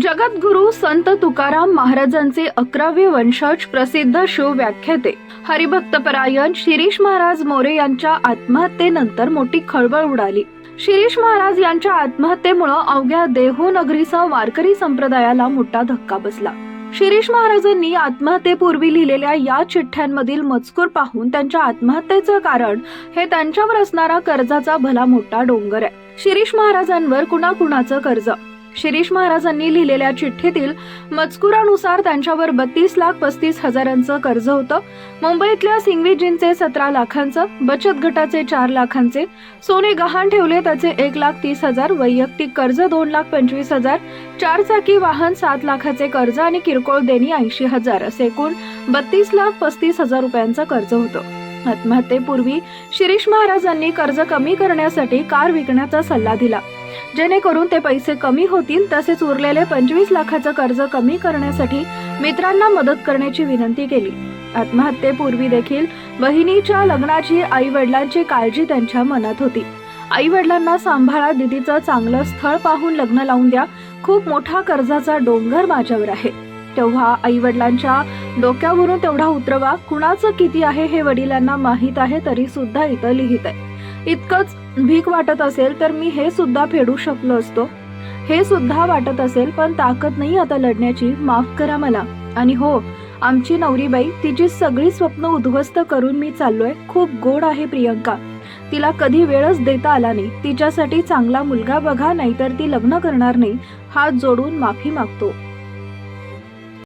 जगद्गुरु संत तुकाराम महाराजांचे अकरावे वंशज प्रसिद्ध शिवव्याख्याते. हरिभक्तपरायण शिरीष महाराज मोरे यांच्या आत्महत्येनंतर मोठी खळबळ उडाली. शिरीष महाराज यांच्या आत्महत्येमुळं अवघ्या देहू नगरीसह वारकरी संप्रदायाला मोठा धक्का बसला. शिरीष महाराजांनी आत्महत्येपूर्वी लिहिलेल्या या चिठ्ठ्यांमधील मजकूर पाहून त्यांच्या आत्महत्येचं कारण हे त्यांच्यावर असणारा कर्जाचा भला मोठा डोंगर आहे. शिरीष महाराजांवर कुणाकुणाचं कर्ज? शिरीष महाराजांनी लिहिलेल्या चिठ्ठीतील मजकुरानुसार त्यांच्यावर बत्तीस लाख पस्तीस हजारांचं कर्ज होतं. मुंबईतल्या सिंगवीजींचे सतरा लाखांचं बचत गटाचे चार लाखांचे सोने गहाण ठेवले त्याचे एक लाख तीस हजार वैयक्तिक कर्ज दोन लाख पंचवीस हजार चार चाकी वाहन सात लाखाचे कर्ज आणि किरकोळ देणी ऐंशी हजार असे एकूण बत्तीस लाख पस्तीस हजार रुपयांचं कर्ज होतं. आत्महत्येपूर्वी शिरीष महाराजांनी कर्ज कमी करण्यासाठी कार विकण्याचा सल्ला दिला. जेणेकरून ते पैसे कमी होतील तसेच उरलेले पंचवीस लाखाचं कर्ज कमी करण्यासाठी मित्रांना मदत करण्याची विनंती केली. आत्महत्येपूर्वी देखील बहिणीच्या लग्नाची आई वडिलांची काळजी त्यांच्या मनात होती. आई वडिलांना सांभाळा दिदीचं चांगलं स्थळ पाहून लग्न लावून द्या. खूप मोठा कर्जाचा डोंगर माझ्यावर आहे. तेव्हा आई वडिलांच्या डोक्यावरून तेवढा उतरवा कुणाचं किती आहे हे वडिलांना माहीत आहे तरी सुद्धा इथं लिहित आहे इतकंच भीक वाटत असेल तर मी हे सुद्धा फेडू शकलो असतो. हे सुद्धा वाटत असेल पण ताकद नाही आता लढण्याची. माफ करा मला. आणि हो आमची नवरीबाई तिची सगळी स्वप्न उद्ध्वस्त करून मी चाललोय. खूप गोड आहे प्रियंका. तिला कधी वेळच देता आला नाही. तिच्यासाठी चांगला मुलगा बघा नाहीतर ती लग्न करणार नाही. हात जोडून माफी मागतो.